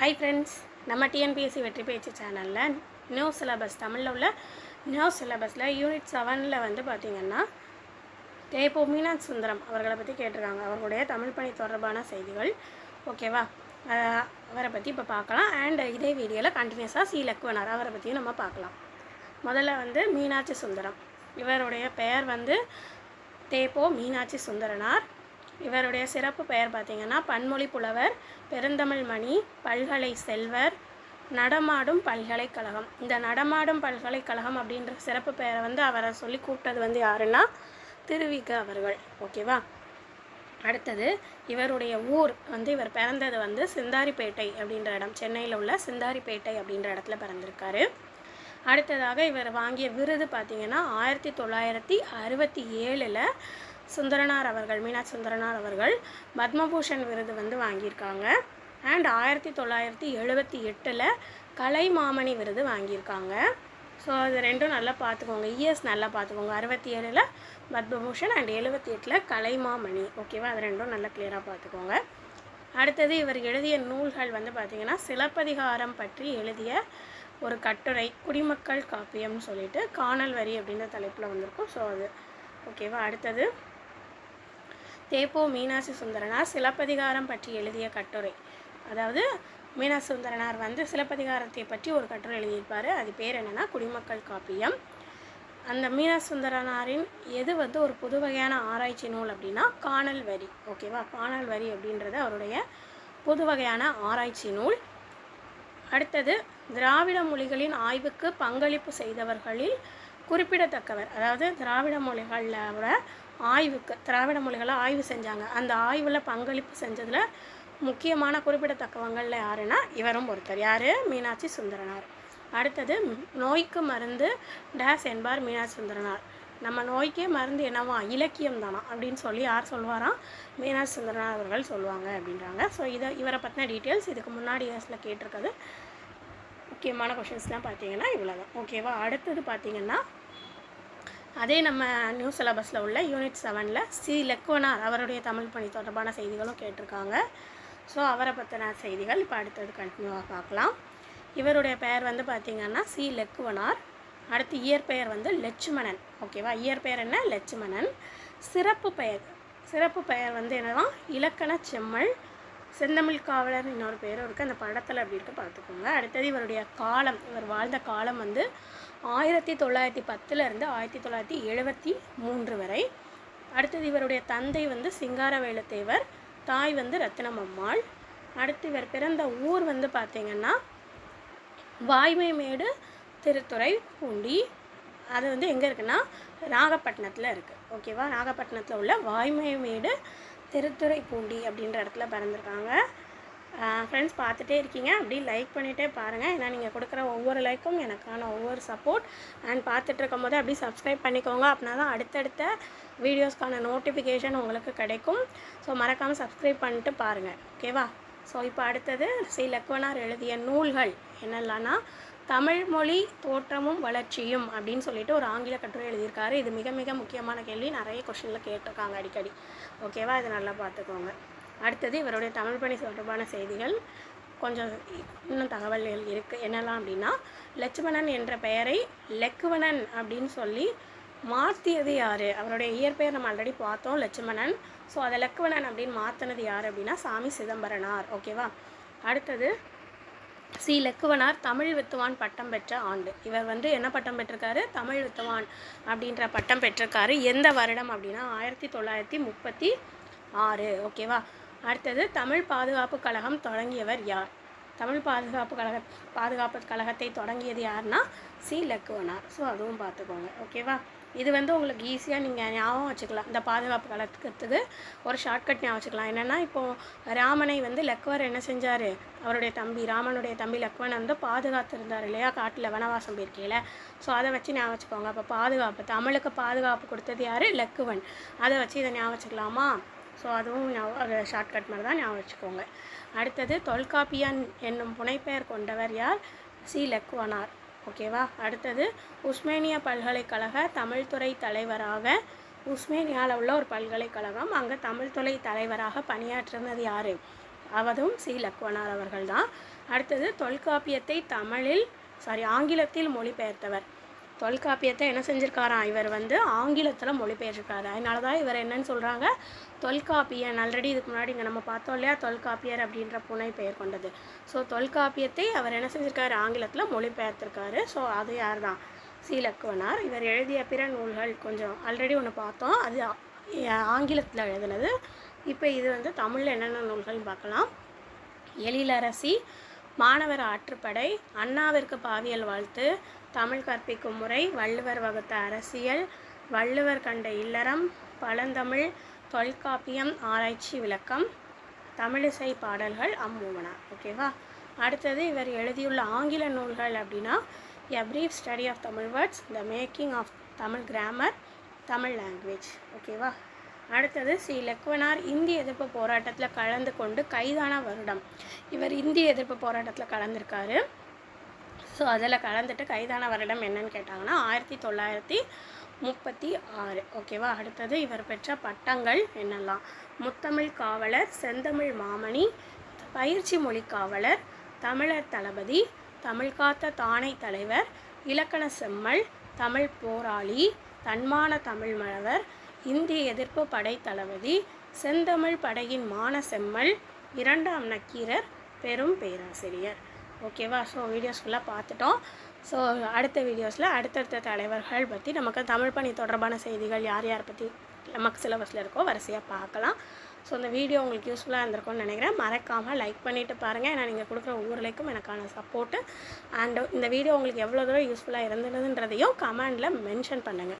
Hi friends நம்ம TNPSC வெற்றி பயிற்சி சேனலில் நியூ சிலபஸ் தமிழில் உள்ள நியூ சிலபஸில் யூனிட் செவனில் வந்து பார்த்திங்கன்னா தேப்போ மீனாட்சி சுந்தரம் அவர்களை பற்றி கேட்டிருக்காங்க. அவர்களுடைய தமிழ் பணி தொடர்பான செய்திகள். ஓகேவா அவரை பற்றி இப்போ பார்க்கலாம். அண்ட் இதே வீடியோவில் கண்டினியூஸாக சி லக்குவனார் அவரை பற்றியும் நம்ம பார்க்கலாம். முதல்ல வந்து மீனாட்சி சுந்தரம். இவருடைய பெயர் வந்து தேப்போ மீனாட்சி சுந்தரனார். இவருடைய சிறப்பு பெயர் பார்த்திங்கன்னா பன்மொழி புலவர் பெருந்தமிழ் மணி பல்கலை செல்வர் நடமாடும் பல்கலைக்கழகம். இந்த நடமாடும் பல்கலைக்கழகம் அப்படின்ற சிறப்பு பெயரை வந்து அவரை சொல்லி கூப்பிட்டது வந்து யாருன்னா திருவிக அவர்கள். ஓகேவா? அடுத்தது இவருடைய ஊர் வந்து இவர் பிறந்தது வந்து சிந்தாரிப்பேட்டை அப்படின்ற இடம். சென்னையில் உள்ள சிந்தாரிப்பேட்டை அப்படின்ற இடத்துல பிறந்திருக்காரு. அடுத்ததாக இவர் வாங்கிய விருது பார்த்தீங்கன்னா ஆயிரத்தி தொள்ளாயிரத்தி அறுபத்தி ஏழில் சுந்தரனார் அவர்கள் மீனா சுந்தரனார் அவர்கள் பத்மபூஷன் விருது வந்து வாங்கியிருக்காங்க. அண்ட் ஆயிரத்தி தொள்ளாயிரத்தி எழுபத்தி எட்டில் கலைமாமணி விருது வாங்கியிருக்காங்க. ஸோ அது ரெண்டும் நல்லா பார்த்துக்கோங்க. இயர்ஸ் நல்லா பார்த்துக்கோங்க. அறுபத்தி ஏழில் பத்மபூஷன் அண்ட் எழுபத்தி எட்டில் கலைமாமணி ஓகேவா அது ரெண்டும் நல்லா கிளியராக பார்த்துக்கோங்க. அடுத்தது இவர் எழுதிய நூல்கள் வந்து பார்த்திங்கன்னா சிலப்பதிகாரம் பற்றி எழுதிய ஒரு கட்டுரை குடிமக்கள் காப்பியம்னு சொல்லிட்டு காணல் வரி அப்படின்ற தலைப்பில் வந்திருக்கும். ஸோ அது ஓகேவா அடுத்தது தேப்போ மீனாட்சி சுந்தரனார் சிலப்பதிகாரம் பற்றி எழுதிய கட்டுரை. அதாவது மீனாட்சி சுந்தரனார் வந்து சிலப்பதிகாரத்தை பற்றி ஒரு கட்டுரை எழுதியிருப்பார். அது பேர் என்னென்னா குடிமக்கள் காப்பியம். அந்த மீனாட்சி சுந்தரனாரின் எது வந்து ஒரு புது வகையான ஆராய்ச்சி நூல் அப்படின்னா காணல் வரி. ஓகேவா காணல் வரி அப்படின்றது அவருடைய புது வகையான ஆராய்ச்சி நூல். அடுத்தது திராவிட மொழிகளின் ஆய்வுக்கு பங்களிப்பு செய்தவர்களில் குறிப்பிடத்தக்கவர். அதாவது திராவிட மொழிகளில் ஆய்வுக்கு திராவிட மொழிகளை ஆய்வு செஞ்சாங்க. அந்த ஆய்வில் பங்களிப்பு செஞ்சதில் முக்கியமான குறிப்பிடத்தக்கவங்களில் யாருன்னா இவரும் ஒருத்தர். யார்? மீனாட்சி சுந்தரனார். அடுத்தது நோய்க்கு மருந்து டேஸ் என்பார் மீனாட்சி சுந்தரனார். நம்ம நோய்க்கே மருந்து என்னவா? இலக்கியம் தானா? அப்படின்னு சொல்லி யார் சொல்லுவாராம் மீனாட்சி சுந்தரனார் அவர்கள் சொல்லுவாங்க அப்படின்றாங்க. ஸோ இதை இவரை பற்றின டீட்டெயில்ஸ் இதுக்கு முன்னாடி இயர்ஸில் கேட்டிருக்கிறது. முக்கியமான கொஷின்ஸ்லாம் பார்த்தீங்கன்னா இவ்வளோ தான் ஓகேவா அடுத்தது பார்த்தீங்கன்னா அதே நம்ம நியூ சிலபஸில் உள்ள யூனிட் செவனில் சி. லெக்வனார் அவருடைய தமிழ் பணி தொடர்பான செய்திகளும் கேட்டிருக்காங்க. ஸோ அவரை பற்றின செய்திகள் இப்போ அடுத்தது கண்டினியூவாக பார்க்கலாம். இவருடைய பெயர் வந்து பார்த்திங்கன்னா சி. லெக்குவனார். அடுத்து இயற்பெயர் வந்து லட்சுமணன் ஓகேவா இயற்பெயர் என்ன? லட்சுமணன் சிறப்பு பெயர். சிறப்பு பெயர் வந்து என்னன்னா இலக்கண செம்மல். செந்தமிழ் காவலர் இன்னொரு பேரும் இருக்குது அந்த படத்தில் அப்படி இருக்கு. பார்த்துக்கோங்க. அடுத்தது இவருடைய காலம். இவர் வாழ்ந்த காலம் வந்து ஆயிரத்தி தொள்ளாயிரத்தி பத்துலேருந்து ஆயிரத்தி தொள்ளாயிரத்தி எழுபத்தி மூன்று வரை. அடுத்தது இவருடைய தந்தை வந்து சிங்காரவேலத்தேவர். தாய் வந்து ரத்தினம் அம்மாள் அடுத்து இவர் பிறந்த ஊர் வந்து பார்த்திங்கன்னா வாய்மைமேடு திருத்துறை பூண்டி. அது வந்து எங்கே இருக்குன்னா நாகப்பட்டினத்தில் இருக்குது ஓகேவா? நாகப்பட்டினத்தில் உள்ள வாய்மைமேடு திருத்துறை பூண்டி அப்படின்ற இடத்துல பிறந்திருக்காங்க. ஃப்ரெண்ட்ஸ் பார்த்துட்டே இருக்கீங்க. அப்படி லைக் பண்ணிகிட்டே பாருங்கள் ஏன்னா நீங்கள் கொடுக்குற ஒவ்வொரு லைக்கும் எனக்கான ஒவ்வொரு சப்போர்ட் அண்ட் பார்த்துட்டு இருக்கும் போது அப்படியே சப்ஸ்கிரைப் பண்ணிக்கோங்க. அப்படின்னா தான் அடுத்தடுத்த வீடியோஸ்க்கான நோட்டிஃபிகேஷன் உங்களுக்கு கிடைக்கும். ஸோ மறக்காமல் சப்ஸ்கிரைப் பண்ணிட்டு பாருங்கள் ஓகேவா ஸோ இப்போ அடுத்தது ஸ்ரீ லக்வனார் எழுதிய நூல்கள் என்னெல்லாம்னா தமிழ் மொழி தோற்றமும் வளர்ச்சியும் அப்படின்னு சொல்லிட்டு ஒரு ஆங்கில கட்டுரை எழுதியிருக்காரு. இது மிக மிக முக்கியமான கேள்வி. நிறைய கொஷினில் கேட்டிருக்காங்க அடிக்கடி. ஓகேவா இது நல்லா பார்த்துக்கோங்க. அடுத்தது இவருடைய தமிழ் பணி தொடர்பான செய்திகள். கொஞ்சம் இன்னும் தகவல்கள் இருக்குது என்னெல்லாம் அப்படின்னா லட்சுமணன் என்ற பெயரை லெக்குவணன் அப்படின்னு சொல்லி மாற்றியது யார்? அவருடைய இயற்பெயர் நம்ம ஆல்ரெடி பார்த்தோம் லட்சுமணன். ஸோ அதை லக்குவணன் அப்படின்னு மாற்றினது யார் அப்படின்னா சாமி சிதம்பரனார். ஓகேவா அடுத்தது சி. லக்குவனார் தமிழ் வித்துவான் பட்டம் பெற்ற ஆண்டு. இவர் வந்து என்ன பட்டம் பெற்றிருக்காரு? தமிழ் வித்துவான் அப்படின்ற பட்டம் பெற்றிருக்காரு. எந்த வருடம் அப்படின்னா ஆயிரத்தி தொள்ளாயிரத்தி முப்பத்தி ஆறு. ஓகேவா அடுத்தது தமிழ் பாதுகாப்பு கழகம் தொடங்கியவர் யார்? தமிழ் பாதுகாப்பு கழக பாதுகாப்பு கழகத்தை தொடங்கியது யாருன்னா சி. லக்குவனார். ஸோ அதுவும் பார்த்துக்கோங்க. ஓகேவா இது வந்து உங்களுக்கு ஈஸியாக நீங்கள் ஞாபகம் வச்சுக்கலாம். இந்த பாதுகாப்பு கலத்துக்கிறதுக்கு ஒரு ஷார்ட்கட் ஞாபகம் வச்சுக்கலாம். என்னென்னா இப்போது ராமனை வந்து லக்வர் என்ன செஞ்சார்? அவருடைய தம்பி ராமனுடைய தம்பி லக்வன் வந்து பாதுகாத்திருந்தார் இல்லையா? காட்டில் வனவாசம் போயிருக்கையில். ஸோ அதை வச்சு ஞாபகம் வச்சுக்கோங்க. அப்போ பாதுகாப்பு தமிழுக்கு பாதுகாப்பு கொடுத்தது யார்? லக்குவன் அதை வச்சு இதை ஞாபகம் வச்சுக்கலாமா? ஸோ அதுவும் ஞாபகம் அது ஷார்ட்கட் மாதிரி தான் ஞாபகம் வச்சுக்கோங்க. அடுத்தது தொல்காப்பியன் என்னும் புனைப்பெயர் கொண்டவர் யார்? சி. லக்குவனார் ஓகேவா? அடுத்தது உஸ்மேனிய பல்கலைக்கழக தமிழ்துறை தலைவராக உஸ்மேனியாவில் உள்ள ஒரு பல்கலைக்கழகம். அங்கே தமிழ்துறை தலைவராக பணியாற்றினது யார்? அவதும் சி. லக்வனார் அவர்கள் தான். அடுத்தது தொல்காப்பியத்தை தமிழில் சாரி ஆங்கிலத்தில் மொழிபெயர்த்தவர். தொல்காப்பியத்தை என்ன செஞ்சுருக்காராம் இவர் வந்து ஆங்கிலத்தில் மொழிபெயர்ச்சிருக்காரு அதனால தான் இவர் என்னன்னு சொல்கிறாங்க தொல்காப்பியன் ஆல்ரெடி இதுக்கு முன்னாடி இங்கே நம்ம பார்த்தோம் இல்லையா? தொல்காப்பியர் அப்படின்ற புனை பெயர் கொண்டது. ஸோ தொல்காப்பியத்தை அவர் என்ன செஞ்சுருக்காரு? ஆங்கிலத்தில் மொழிபெயர்த்திருக்காரு. ஸோ அது யார் தான் சீலக்குவனார் இவர் எழுதிய பிற நூல்கள் கொஞ்சம் ஆல்ரெடி ஒன்று பார்த்தோம். அது ஆங்கிலத்தில் எழுதுனது. இப்போ இது வந்து தமிழில் என்னென்ன நூல்கள்னு பார்க்கலாம். எழிலரசி மாணவர் ஆற்றுப்படை அண்ணாவிற்கு பாவியல் வாழ்த்து தமிழ் கற்பிக்கும் முறை வள்ளுவர் வகுத்த அரசியல் வள்ளுவர் கண்ட இல்லறம் பழந்தமிழ் தொல்காப்பியம் ஆராய்ச்சி விளக்கம் தமிழிசை பாடல்கள் அம்மூவனா. ஓகேவா அடுத்தது இவர் எழுதியுள்ள ஆங்கில நூல்கள் அப்படின்னா a brief study of Tamil words the making of Tamil grammar Tamil language ஓகேவா அடுத்தது ஸ்ரீ லக்வனார் இந்திய எதிர்ப்பு போராட்டத்தில் கலந்து கொண்டு கைதான வருடம். இவர் இந்திய எதிர்ப்பு போராட்டத்தில் கலந்திருக்காரு. ஸோ அதில் கலந்துட்டு கைதான வருடம் என்னன்னு கேட்டாங்கன்னா ஆயிரத்தி தொள்ளாயிரத்தி முப்பத்தி ஆறு. ஓகேவா அடுத்தது இவர் பெற்ற பட்டங்கள் என்னெல்லாம்? முத்தமிழ் காவலர் செந்தமிழ் மாமணி பயிற்சி மொழி காவலர் தமிழர் தளபதி தமிழ் காத்த தானை தலைவர் இலக்கண செம்மல் தமிழ் போராளி தன்மான தமிழ் மழவர் இந்திய எதிர்ப்பு படை தளபதி செந்தமிழ் படையின் மான செம்மல் இரண்டாம் நக்கீரர் பெரும் பேராசிரியர். ஓகேவா? ஸோ வீடியோஸ் ஃபுல்லாக பார்த்துட்டோம். ஸோ அடுத்த வீடியோஸில் அடுத்தடுத்த தலைவர்கள் பற்றி நமக்கு தமிழ் பணி தொடர்பான செய்திகள் யார் யார் பற்றி நமக்கு சிலபஸில் இருக்கோ வரிசையாக பார்க்கலாம். ஸோ இந்த வீடியோ உங்களுக்கு யூஸ்ஃபுல்லாக இருந்திருக்கும்னு நினைக்கிறேன். மறக்காமல் லைக் பண்ணிவிட்டு பாருங்கள் ஏன்னா நீங்கள் கொடுக்குற ஒவ்வொரு லைக்கும் எனக்கான சப்போர்ட்டு அண்ட் இந்த வீடியோ உங்களுக்கு எவ்வளோ தூரம் யூஸ்ஃபுல்லாக இருந்ததுன்றதையும் கமெண்டில் மென்ஷன் பண்ணுங்கள்